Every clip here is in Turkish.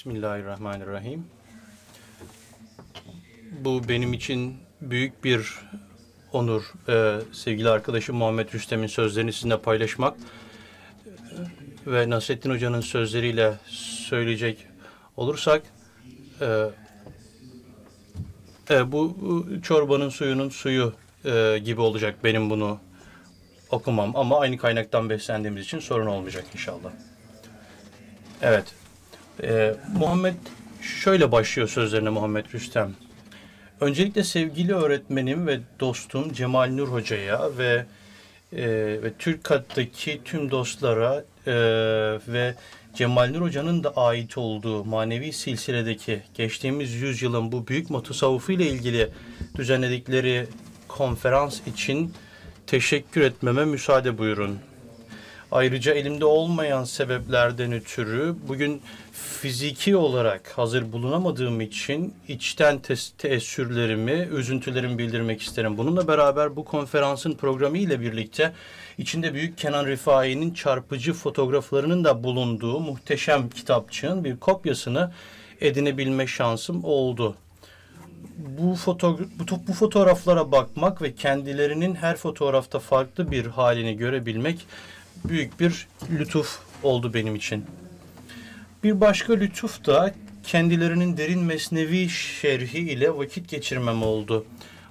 Bismillahirrahmanirrahim. Bu benim için büyük bir onur. Ee, sevgili arkadaşım Muhammed Rüstem'in sözlerini sizinle paylaşmak ve Nasrettin Hoca'nın sözleriyle söyleyecek olursak e, e, bu çorbanın suyunun suyu e, gibi olacak benim bunu okumam ama aynı kaynaktan beslendiğimiz için sorun olmayacak inşallah. Evet. Ee, Muhammed şöyle başlıyor sözlerine Muhammed Rüstem. Öncelikle sevgili öğretmenim ve dostum Cemal Nur Hoca'ya ve e, ve Türkat'taki tüm dostlara e, ve Cemal Nur Hoca'nın da ait olduğu manevi silsiledeki geçtiğimiz yüzyılın bu büyük mutasavvufu ile ilgili düzenledikleri konferans için teşekkür etmeme müsaade buyurun. Ayrıca elimde olmayan sebeplerden ötürü bugün fiziki olarak hazır bulunamadığım için içten te- teessürlerimi, üzüntülerimi bildirmek isterim. Bununla beraber bu konferansın programı ile birlikte içinde Büyük Kenan Rifai'nin çarpıcı fotoğraflarının da bulunduğu muhteşem kitapçığın bir kopyasını edinebilme şansım oldu. Bu, foto, bu, bu fotoğraflara bakmak ve kendilerinin her fotoğrafta farklı bir halini görebilmek büyük bir lütuf oldu benim için. Bir başka lütuf da kendilerinin derin mesnevi şerhi ile vakit geçirmem oldu.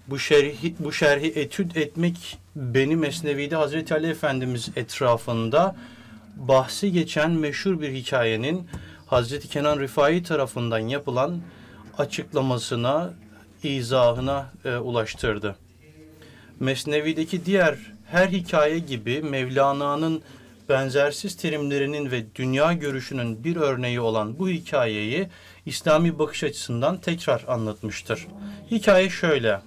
Bu şerhi, bu şerhi etüt etmek beni Mesnevi'de Hazreti Ali Efendimiz etrafında bahsi geçen meşhur bir hikayenin Hazreti Kenan Rifai tarafından yapılan açıklamasına, izahına e, ulaştırdı. Mesnevi'deki diğer her hikaye gibi Mevlana'nın benzersiz terimlerinin ve dünya görüşünün bir örneği olan bu hikayeyi İslami bakış açısından tekrar anlatmıştır. Hikaye şöyle.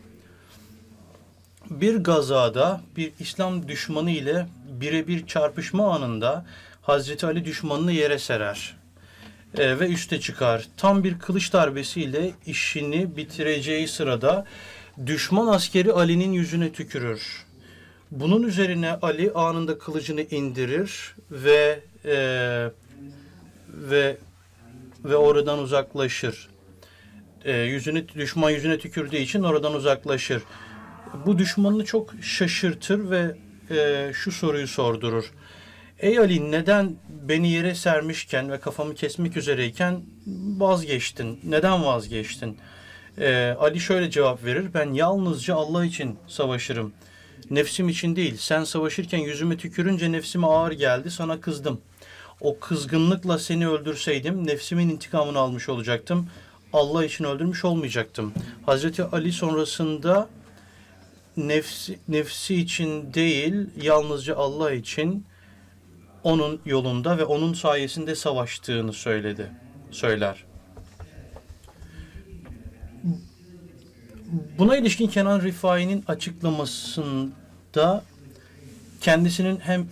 Bir gazada bir İslam düşmanı ile birebir çarpışma anında Hazreti Ali düşmanını yere serer e, ve üste çıkar. Tam bir kılıç darbesiyle işini bitireceği sırada düşman askeri Ali'nin yüzüne tükürür. Bunun üzerine Ali anında kılıcını indirir ve e, ve ve oradan uzaklaşır. E, yüzünü düşman yüzüne tükürdüğü için oradan uzaklaşır. Bu düşmanını çok şaşırtır ve e, şu soruyu sordurur. Ey Ali neden beni yere sermişken ve kafamı kesmek üzereyken vazgeçtin? Neden vazgeçtin? E, Ali şöyle cevap verir. Ben yalnızca Allah için savaşırım. Nefsim için değil. Sen savaşırken yüzüme tükürünce nefsime ağır geldi. Sana kızdım. O kızgınlıkla seni öldürseydim nefsimin intikamını almış olacaktım. Allah için öldürmüş olmayacaktım. Hazreti Ali sonrasında nefsi, nefsi için değil yalnızca Allah için onun yolunda ve onun sayesinde savaştığını söyledi. Söyler. Buna ilişkin Kenan Rifai'nin açıklamasında kendisinin hem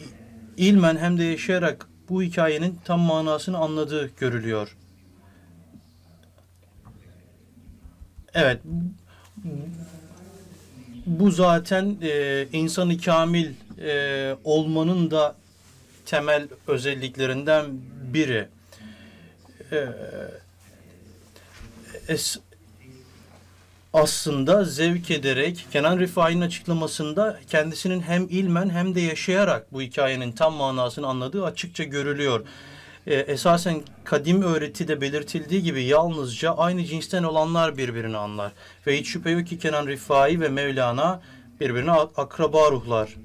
ilmen hem de yaşayarak bu hikayenin tam manasını anladığı görülüyor. Evet, bu zaten e, insanı kamil e, olmanın da temel özelliklerinden biri. E, es, aslında zevk ederek Kenan Rifai'nin açıklamasında kendisinin hem ilmen hem de yaşayarak bu hikayenin tam manasını anladığı açıkça görülüyor. Ee, esasen kadim öğretide belirtildiği gibi yalnızca aynı cinsten olanlar birbirini anlar. Ve hiç şüphe yok ki Kenan Rifai ve Mevlana birbirine akraba ruhlar.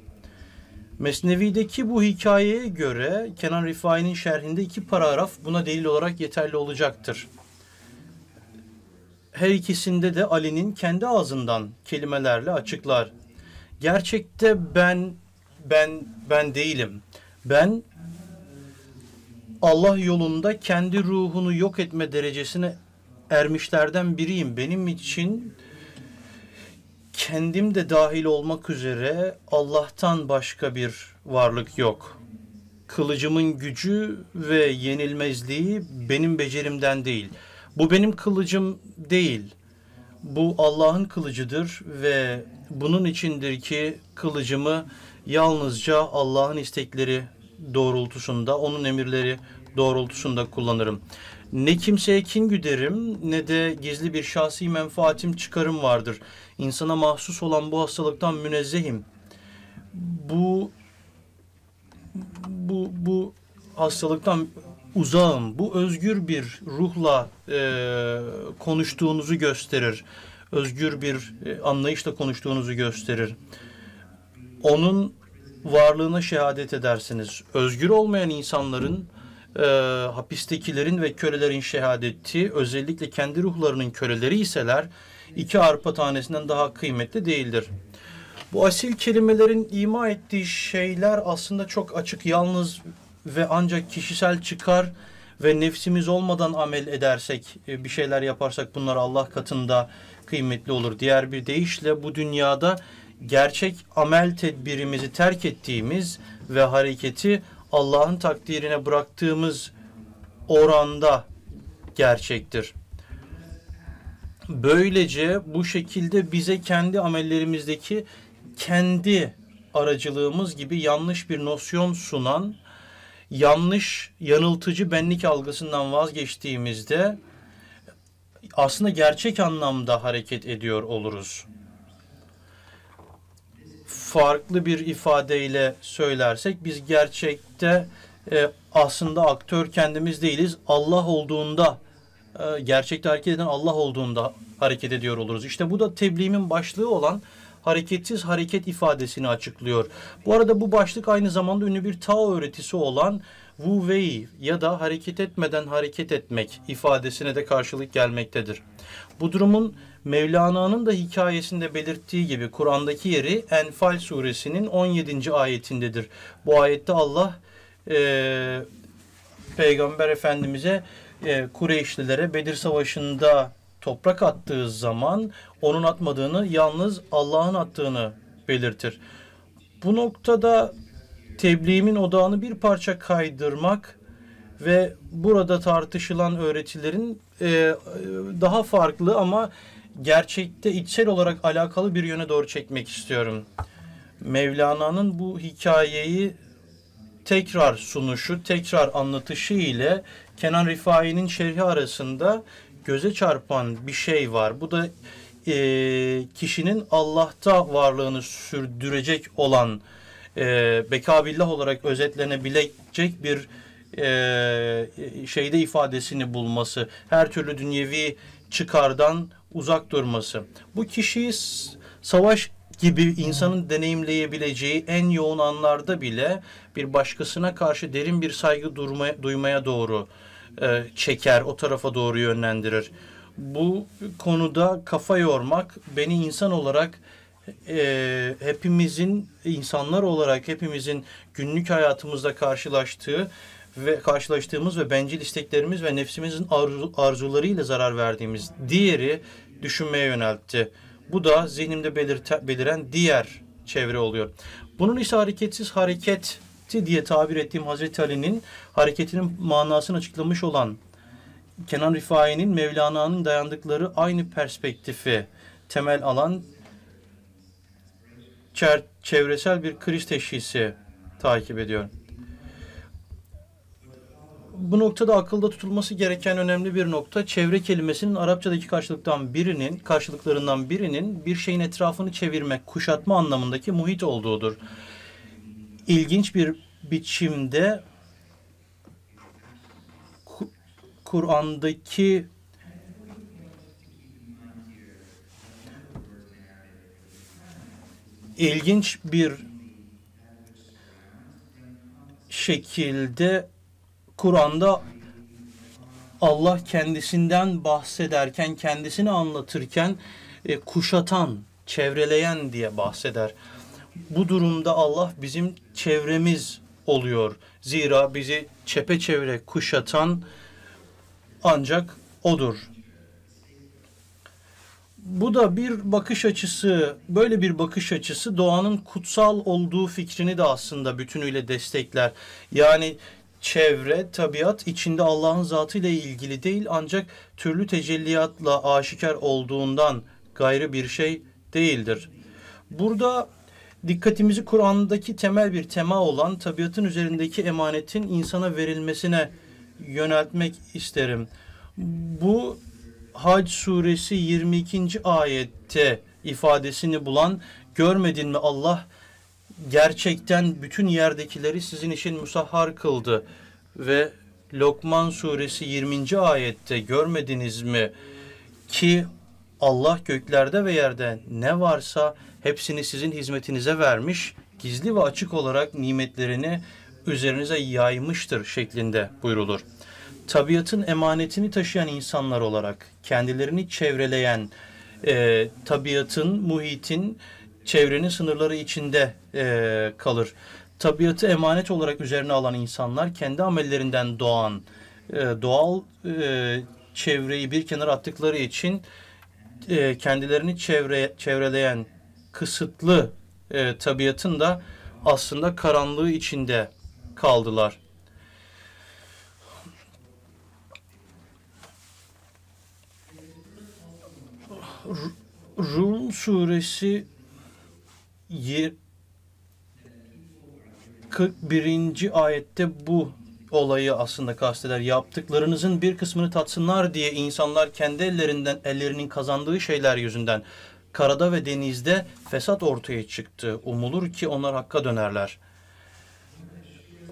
Mesnevi'deki bu hikayeye göre Kenan Rifai'nin şerhinde iki paragraf buna delil olarak yeterli olacaktır her ikisinde de Ali'nin kendi ağzından kelimelerle açıklar. Gerçekte ben ben ben değilim. Ben Allah yolunda kendi ruhunu yok etme derecesine ermişlerden biriyim. Benim için kendim de dahil olmak üzere Allah'tan başka bir varlık yok. Kılıcımın gücü ve yenilmezliği benim becerimden değil.'' Bu benim kılıcım değil. Bu Allah'ın kılıcıdır ve bunun içindir ki kılıcımı yalnızca Allah'ın istekleri doğrultusunda, onun emirleri doğrultusunda kullanırım. Ne kimseye kin güderim ne de gizli bir şahsi menfaatim çıkarım vardır. İnsana mahsus olan bu hastalıktan münezzehim. Bu bu bu hastalıktan uzağım. Bu özgür bir ruhla e, konuştuğunuzu gösterir. Özgür bir e, anlayışla konuştuğunuzu gösterir. Onun varlığına şehadet edersiniz. Özgür olmayan insanların e, hapistekilerin ve kölelerin şehadeti özellikle kendi ruhlarının köleleri iseler iki arpa tanesinden daha kıymetli değildir. Bu asil kelimelerin ima ettiği şeyler aslında çok açık, yalnız ve ancak kişisel çıkar ve nefsimiz olmadan amel edersek, e, bir şeyler yaparsak bunlar Allah katında kıymetli olur. Diğer bir deyişle bu dünyada gerçek amel tedbirimizi terk ettiğimiz ve hareketi Allah'ın takdirine bıraktığımız oranda gerçektir. Böylece bu şekilde bize kendi amellerimizdeki kendi aracılığımız gibi yanlış bir nosyon sunan, yanlış, yanıltıcı benlik algısından vazgeçtiğimizde aslında gerçek anlamda hareket ediyor oluruz. Farklı bir ifadeyle söylersek biz gerçekte e, aslında aktör kendimiz değiliz. Allah olduğunda e, gerçekte hareket eden Allah olduğunda hareket ediyor oluruz. İşte bu da tebliğimin başlığı olan hareketsiz hareket ifadesini açıklıyor. Bu arada bu başlık aynı zamanda ünlü bir Tao öğretisi olan Wu Wei ya da hareket etmeden hareket etmek ifadesine de karşılık gelmektedir. Bu durumun Mevlana'nın da hikayesinde belirttiği gibi Kur'an'daki yeri Enfal suresinin 17. ayetindedir. Bu ayette Allah e, Peygamber Efendimiz'e e, Kureyşlilere Bedir Savaşı'nda toprak attığı zaman onun atmadığını yalnız Allah'ın attığını belirtir. Bu noktada tebliğimin odağını bir parça kaydırmak ve burada tartışılan öğretilerin e, daha farklı ama gerçekte içsel olarak alakalı bir yöne doğru çekmek istiyorum. Mevlana'nın bu hikayeyi tekrar sunuşu, tekrar anlatışı ile Kenan Rifai'nin şerhi arasında göze çarpan bir şey var. Bu da e, kişinin Allah'ta varlığını sürdürecek olan e, bekabillah olarak özetlenebilecek bir e, şeyde ifadesini bulması, her türlü dünyevi çıkardan uzak durması. Bu kişiyi savaş gibi insanın deneyimleyebileceği en yoğun anlarda bile bir başkasına karşı derin bir saygı durmaya, duymaya doğru e, çeker, o tarafa doğru yönlendirir. Bu konuda kafa yormak beni insan olarak e, hepimizin insanlar olarak hepimizin günlük hayatımızda karşılaştığı ve karşılaştığımız ve bencil isteklerimiz ve nefsimizin arzu, arzularıyla zarar verdiğimiz diğeri düşünmeye yöneltti. Bu da zihnimde belirte, beliren diğer çevre oluyor. Bunun ise hareketsiz hareket diye tabir ettiğim Hazreti Ali'nin hareketinin manasını açıklamış olan Kenan Rifai'nin Mevlana'nın dayandıkları aynı perspektifi temel alan çevresel bir kriz teşhisi takip ediyor. Bu noktada akılda tutulması gereken önemli bir nokta çevre kelimesinin Arapçadaki karşılıktan birinin, karşılıklarından birinin bir şeyin etrafını çevirmek, kuşatma anlamındaki muhit olduğudur. İlginç bir biçimde Kur'an'daki ilginç bir şekilde Kur'an'da Allah kendisinden bahsederken, kendisini anlatırken e, kuşatan, çevreleyen diye bahseder. Bu durumda Allah bizim çevremiz oluyor. Zira bizi çepeçevre kuşatan ancak odur. Bu da bir bakış açısı, böyle bir bakış açısı doğanın kutsal olduğu fikrini de aslında bütünüyle destekler. Yani çevre, tabiat içinde Allah'ın zatıyla ilgili değil ancak türlü tecelliyatla aşikar olduğundan gayrı bir şey değildir. Burada dikkatimizi Kur'an'daki temel bir tema olan tabiatın üzerindeki emanetin insana verilmesine yöneltmek isterim. Bu Hac suresi 22. ayette ifadesini bulan görmedin mi Allah gerçekten bütün yerdekileri sizin için musahhar kıldı ve Lokman suresi 20. ayette görmediniz mi ki Allah göklerde ve yerde ne varsa hepsini sizin hizmetinize vermiş, gizli ve açık olarak nimetlerini üzerinize yaymıştır şeklinde buyrulur. Tabiatın emanetini taşıyan insanlar olarak kendilerini çevreleyen, e, tabiatın, muhitin, çevrenin sınırları içinde e, kalır. Tabiatı emanet olarak üzerine alan insanlar kendi amellerinden doğan e, doğal e, çevreyi bir kenara attıkları için e, kendilerini çevre, çevreleyen kısıtlı e, tabiatın da aslında karanlığı içinde kaldılar. Rum suresi 41. ayette bu olayı aslında kasteder. Yaptıklarınızın bir kısmını tatsınlar diye insanlar kendi ellerinden ellerinin kazandığı şeyler yüzünden karada ve denizde fesat ortaya çıktı. Umulur ki onlar hakka dönerler.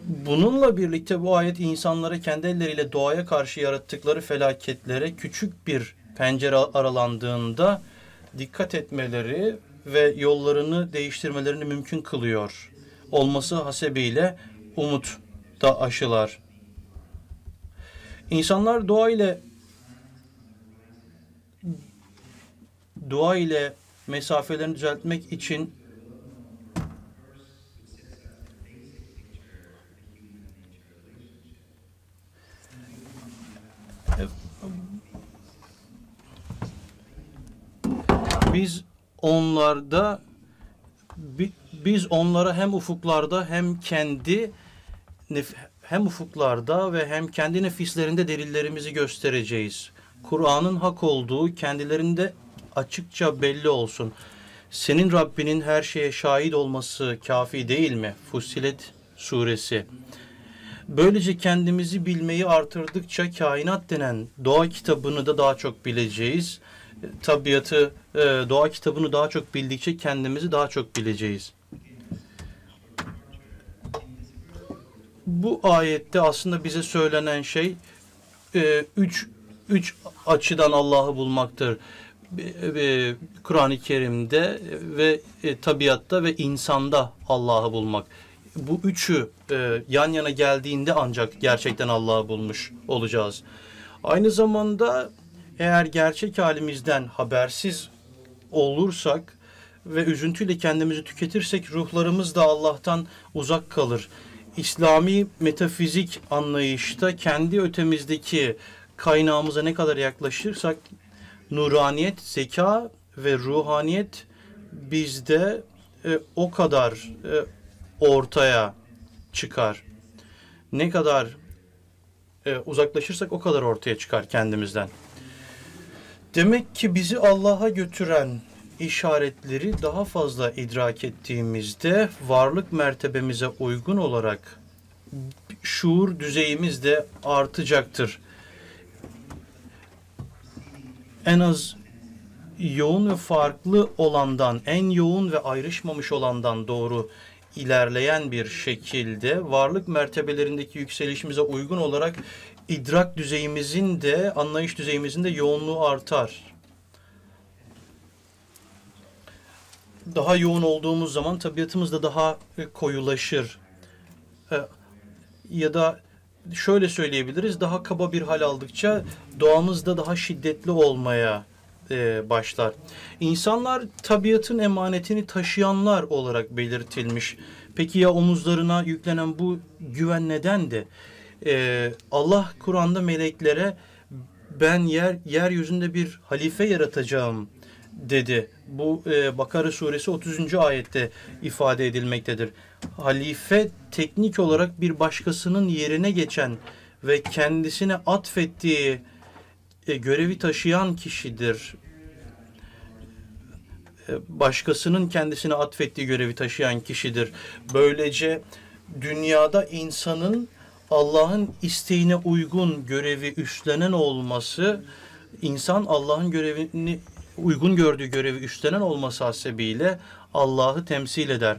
Bununla birlikte bu ayet insanları kendi elleriyle doğaya karşı yarattıkları felaketlere küçük bir pencere aralandığında dikkat etmeleri ve yollarını değiştirmelerini mümkün kılıyor. Olması hasebiyle umut da aşılar. İnsanlar dua ile dua ile mesafelerini düzeltmek için biz onlarda biz onlara hem ufuklarda hem kendi hem ufuklarda ve hem kendi nefislerinde delillerimizi göstereceğiz. Kur'an'ın hak olduğu kendilerinde açıkça belli olsun. Senin Rabbinin her şeye şahit olması kafi değil mi? Fussilet suresi. Böylece kendimizi bilmeyi artırdıkça kainat denen doğa kitabını da daha çok bileceğiz. Tabiatı, e, doğa kitabını daha çok bildikçe kendimizi daha çok bileceğiz. bu ayette aslında bize söylenen şey e, üç, üç açıdan Allah'ı bulmaktır. E, Kur'an-ı Kerim'de ve e, tabiatta ve insanda Allah'ı bulmak. Bu üçü e, yan yana geldiğinde ancak gerçekten Allah'ı bulmuş olacağız. Aynı zamanda eğer gerçek halimizden habersiz olursak ve üzüntüyle kendimizi tüketirsek ruhlarımız da Allah'tan uzak kalır. İslami metafizik anlayışta kendi ötemizdeki kaynağımıza ne kadar yaklaşırsak nuraniyet, zeka ve ruhaniyet bizde e, o kadar e, ortaya çıkar. Ne kadar e, uzaklaşırsak o kadar ortaya çıkar kendimizden. Demek ki bizi Allah'a götüren işaretleri daha fazla idrak ettiğimizde varlık mertebemize uygun olarak şuur düzeyimiz de artacaktır. En az yoğun ve farklı olandan, en yoğun ve ayrışmamış olandan doğru ilerleyen bir şekilde varlık mertebelerindeki yükselişimize uygun olarak idrak düzeyimizin de anlayış düzeyimizin de yoğunluğu artar. daha yoğun olduğumuz zaman tabiatımız da daha koyulaşır. E, ya da şöyle söyleyebiliriz, daha kaba bir hal aldıkça doğamız da daha şiddetli olmaya e, başlar. İnsanlar tabiatın emanetini taşıyanlar olarak belirtilmiş. Peki ya omuzlarına yüklenen bu güven nedendi? Allah Kur'an'da meleklere ben yer yeryüzünde bir halife yaratacağım dedi. Bu e, Bakara suresi 30. ayette ifade edilmektedir. Halife teknik olarak bir başkasının yerine geçen ve kendisine atfettiği e, görevi taşıyan kişidir. E, başkasının kendisine atfettiği görevi taşıyan kişidir. Böylece dünyada insanın Allah'ın isteğine uygun görevi üstlenen olması, insan Allah'ın görevini uygun gördüğü görevi üstlenen olması hasebiyle Allah'ı temsil eder.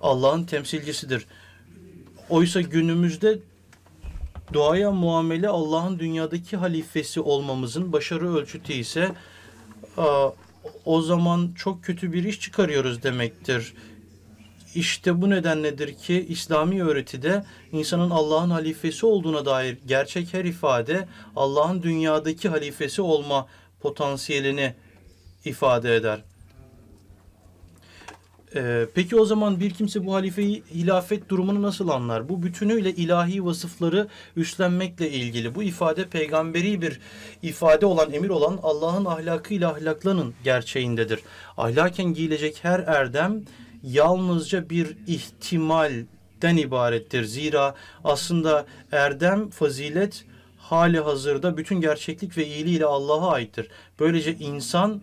Allah'ın temsilcisidir. Oysa günümüzde doğaya muamele Allah'ın dünyadaki halifesi olmamızın başarı ölçütü ise o zaman çok kötü bir iş çıkarıyoruz demektir. İşte bu nedenledir ki İslami öğretide insanın Allah'ın halifesi olduğuna dair gerçek her ifade Allah'ın dünyadaki halifesi olma potansiyelini ifade eder. Ee, peki o zaman bir kimse bu halifeyi hilafet durumunu nasıl anlar? Bu bütünüyle ilahi vasıfları üstlenmekle ilgili. Bu ifade peygamberi bir ifade olan, emir olan Allah'ın ahlakıyla ahlaklanın gerçeğindedir. Ahlaken giyilecek her erdem yalnızca bir ihtimalden ibarettir. Zira aslında erdem, fazilet hali hazırda bütün gerçeklik ve iyiliğiyle Allah'a aittir. Böylece insan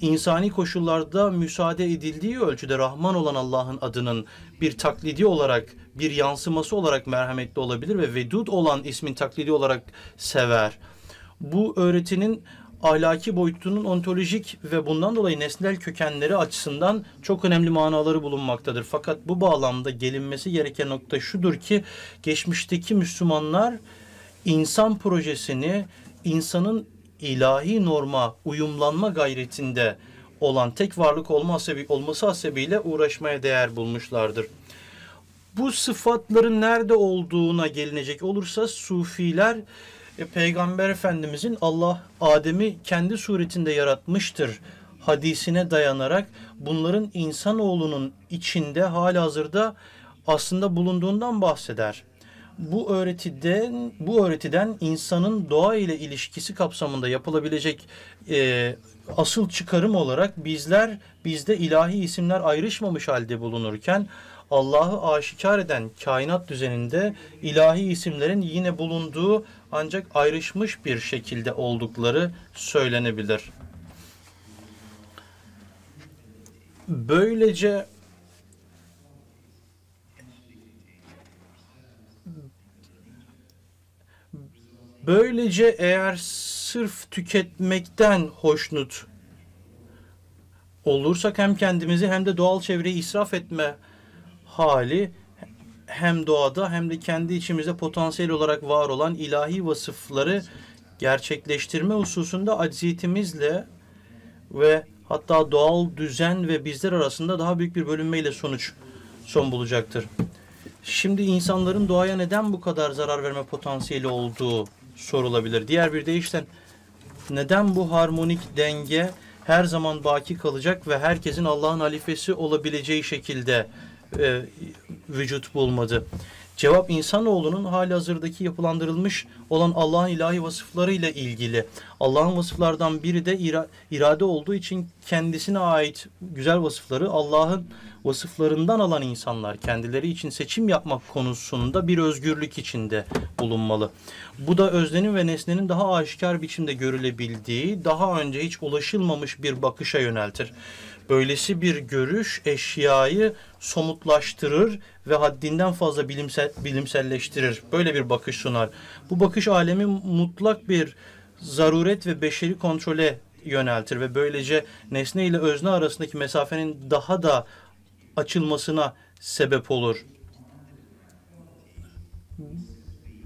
insani koşullarda müsaade edildiği ölçüde Rahman olan Allah'ın adının bir taklidi olarak, bir yansıması olarak merhametli olabilir ve Vedud olan ismin taklidi olarak sever. Bu öğretinin ahlaki boyutunun ontolojik ve bundan dolayı nesnel kökenleri açısından çok önemli manaları bulunmaktadır. Fakat bu bağlamda gelinmesi gereken nokta şudur ki geçmişteki Müslümanlar insan projesini insanın ilahi norma uyumlanma gayretinde olan tek varlık olması hasebiyle uğraşmaya değer bulmuşlardır. Bu sıfatların nerede olduğuna gelinecek olursa sufiler e, Peygamber Efendimizin Allah Adem'i kendi suretinde yaratmıştır hadisine dayanarak bunların insanoğlunun içinde halihazırda aslında bulunduğundan bahseder bu öğretiden bu öğretiden insanın doğa ile ilişkisi kapsamında yapılabilecek e, asıl çıkarım olarak bizler bizde ilahi isimler ayrışmamış halde bulunurken Allah'ı aşikar eden kainat düzeninde ilahi isimlerin yine bulunduğu ancak ayrışmış bir şekilde oldukları söylenebilir. Böylece Böylece eğer sırf tüketmekten hoşnut olursak hem kendimizi hem de doğal çevreyi israf etme hali hem doğada hem de kendi içimizde potansiyel olarak var olan ilahi vasıfları gerçekleştirme hususunda acziyetimizle ve hatta doğal düzen ve bizler arasında daha büyük bir bölünmeyle sonuç son bulacaktır. Şimdi insanların doğaya neden bu kadar zarar verme potansiyeli olduğu sorulabilir. Diğer bir deyişle neden bu harmonik denge her zaman baki kalacak ve herkesin Allah'ın halifesi olabileceği şekilde e, vücut bulmadı? Cevap insanoğlunun hali hazırdaki yapılandırılmış olan Allah'ın ilahi vasıflarıyla ilgili. Allah'ın vasıflardan biri de ira, irade olduğu için kendisine ait güzel vasıfları Allah'ın vasıflarından alan insanlar kendileri için seçim yapmak konusunda bir özgürlük içinde bulunmalı. Bu da öznenin ve nesnenin daha aşikar biçimde görülebildiği, daha önce hiç ulaşılmamış bir bakışa yöneltir. Böylesi bir görüş eşyayı somutlaştırır ve haddinden fazla bilimsel, bilimselleştirir. Böyle bir bakış sunar. Bu bakış alemi mutlak bir zaruret ve beşeri kontrole yöneltir ve böylece nesne ile özne arasındaki mesafenin daha da açılmasına sebep olur.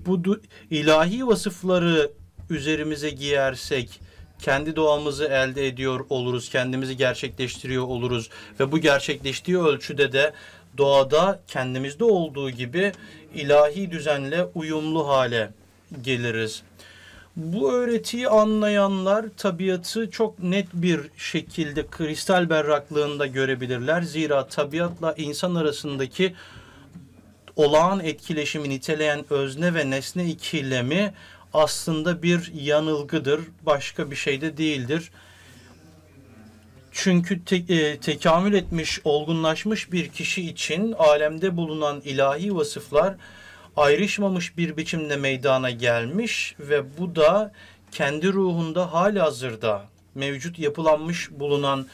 Bu ilahi vasıfları üzerimize giyersek kendi doğamızı elde ediyor oluruz, kendimizi gerçekleştiriyor oluruz ve bu gerçekleştiği ölçüde de doğada kendimizde olduğu gibi ilahi düzenle uyumlu hale geliriz. Bu öğretiyi anlayanlar tabiatı çok net bir şekilde kristal berraklığında görebilirler. Zira tabiatla insan arasındaki olağan etkileşimi niteleyen özne ve nesne ikilemi aslında bir yanılgıdır. Başka bir şey de değildir. Çünkü te, e, tekamül etmiş, olgunlaşmış bir kişi için alemde bulunan ilahi vasıflar ayrışmamış bir biçimde meydana gelmiş ve bu da kendi ruhunda hali hazırda mevcut yapılanmış bulunan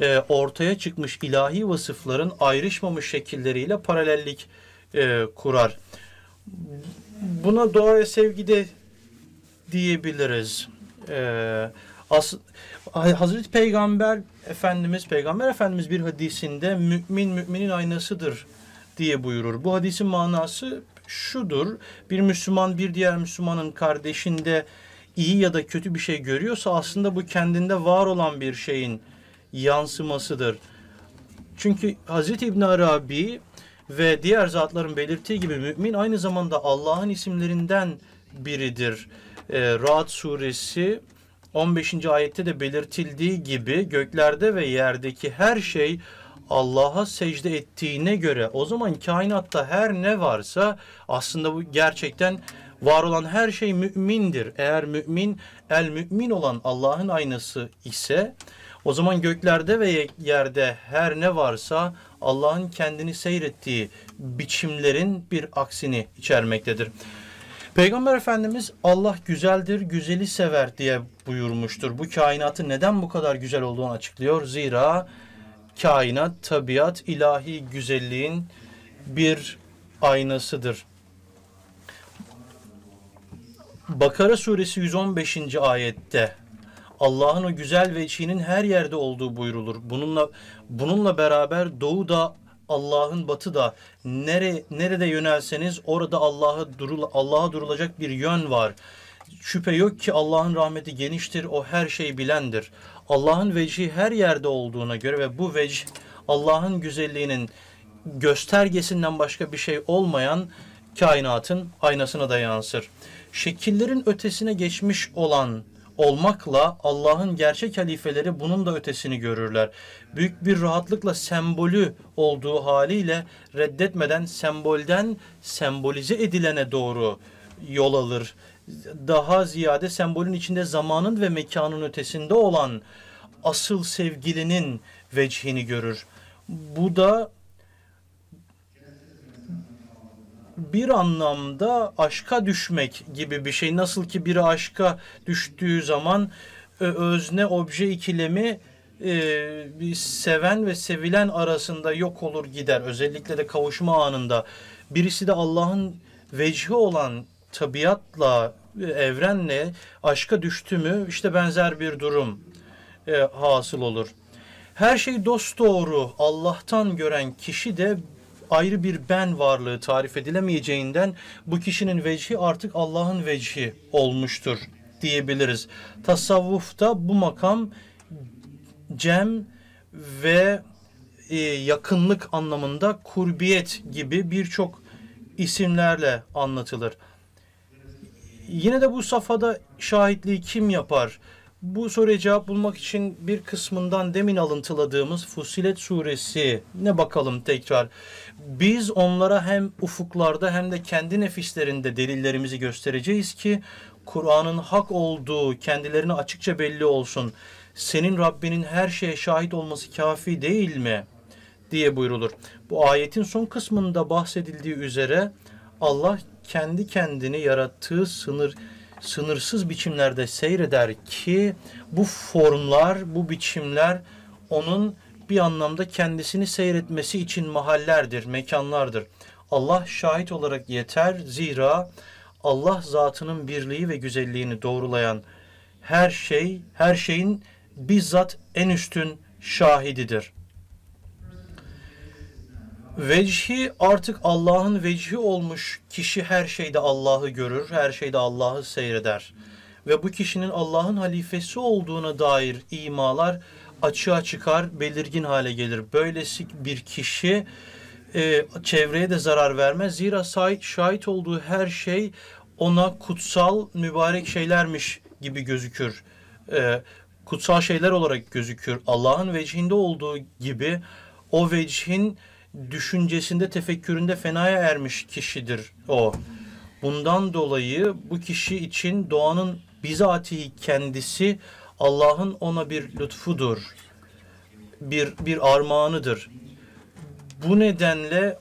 e, ortaya çıkmış ilahi vasıfların ayrışmamış şekilleriyle paralellik e, kurar. Buna doğaya sevgi de diyebiliriz. Ee, as Hazreti Peygamber Efendimiz Peygamber Efendimiz bir hadisinde mümin müminin aynasıdır diye buyurur. Bu hadisin manası şudur. Bir Müslüman bir diğer Müslümanın kardeşinde iyi ya da kötü bir şey görüyorsa aslında bu kendinde var olan bir şeyin yansımasıdır. Çünkü Hazreti İbn Arabi ve diğer zatların belirttiği gibi mümin aynı zamanda Allah'ın isimlerinden biridir. E, Ra'd suresi 15. ayette de belirtildiği gibi göklerde ve yerdeki her şey Allah'a secde ettiğine göre o zaman kainatta her ne varsa aslında bu gerçekten var olan her şey mümindir. Eğer mümin el mümin olan Allah'ın aynası ise o zaman göklerde ve yerde her ne varsa Allah'ın kendini seyrettiği biçimlerin bir aksini içermektedir. Peygamber Efendimiz Allah güzeldir, güzeli sever diye buyurmuştur. Bu kainatı neden bu kadar güzel olduğunu açıklıyor. Zira kainat, tabiat, ilahi güzelliğin bir aynasıdır. Bakara suresi 115. ayette Allah'ın o güzel veçhinin her yerde olduğu buyrulur. Bununla bununla beraber doğu da Allah'ın batı da nere, nerede yönelseniz orada Allah'a durul Allah'a durulacak bir yön var. Şüphe yok ki Allah'ın rahmeti geniştir. O her şeyi bilendir. Allah'ın vecihi her yerde olduğuna göre ve bu vecih Allah'ın güzelliğinin göstergesinden başka bir şey olmayan kainatın aynasına da yansır. Şekillerin ötesine geçmiş olan olmakla Allah'ın gerçek halifeleri bunun da ötesini görürler. Büyük bir rahatlıkla sembolü olduğu haliyle reddetmeden sembolden sembolize edilene doğru yol alır. Daha ziyade sembolün içinde zamanın ve mekanın ötesinde olan asıl sevgilinin vecihini görür. Bu da bir anlamda aşka düşmek gibi bir şey. Nasıl ki biri aşka düştüğü zaman özne obje ikilemi e, bir seven ve sevilen arasında yok olur gider. Özellikle de kavuşma anında. Birisi de Allah'ın vecihi olan tabiatla, evrenle aşka düştü mü işte benzer bir durum e, hasıl olur. Her şey dost doğru Allah'tan gören kişi de ayrı bir ben varlığı tarif edilemeyeceğinden bu kişinin vecihi artık Allah'ın vecihi olmuştur diyebiliriz. Tasavvufta bu makam cem ve e, yakınlık anlamında kurbiyet gibi birçok isimlerle anlatılır. Yine de bu safhada şahitliği kim yapar? Bu soruya cevap bulmak için bir kısmından demin alıntıladığımız Fusilet suresi ne bakalım tekrar. Biz onlara hem ufuklarda hem de kendi nefislerinde delillerimizi göstereceğiz ki Kur'an'ın hak olduğu kendilerine açıkça belli olsun. Senin Rabbinin her şeye şahit olması kafi değil mi? diye buyrulur. Bu ayetin son kısmında bahsedildiği üzere Allah kendi kendini yarattığı sınır sınırsız biçimlerde seyreder ki bu formlar, bu biçimler onun bir anlamda kendisini seyretmesi için mahallerdir, mekanlardır. Allah şahit olarak yeter zira Allah zatının birliği ve güzelliğini doğrulayan her şey, her şeyin bizzat en üstün şahididir. Vecihi artık Allah'ın vecihi olmuş kişi her şeyde Allah'ı görür, her şeyde Allah'ı seyreder. Ve bu kişinin Allah'ın halifesi olduğuna dair imalar açığa çıkar, belirgin hale gelir. Böylesi bir kişi e, çevreye de zarar vermez. Zira şahit, olduğu her şey ona kutsal, mübarek şeylermiş gibi gözükür. E, kutsal şeyler olarak gözükür. Allah'ın vecihinde olduğu gibi o vecihin düşüncesinde, tefekküründe fenaya ermiş kişidir o. Bundan dolayı bu kişi için doğanın bizatihi kendisi Allah'ın ona bir lütfudur. Bir, bir armağanıdır. Bu nedenle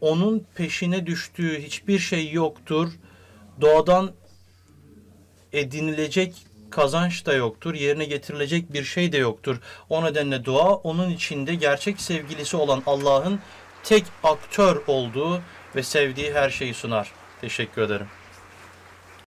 onun peşine düştüğü hiçbir şey yoktur. Doğadan edinilecek kazanç da yoktur, yerine getirilecek bir şey de yoktur. O nedenle dua onun içinde gerçek sevgilisi olan Allah'ın tek aktör olduğu ve sevdiği her şeyi sunar. Teşekkür ederim.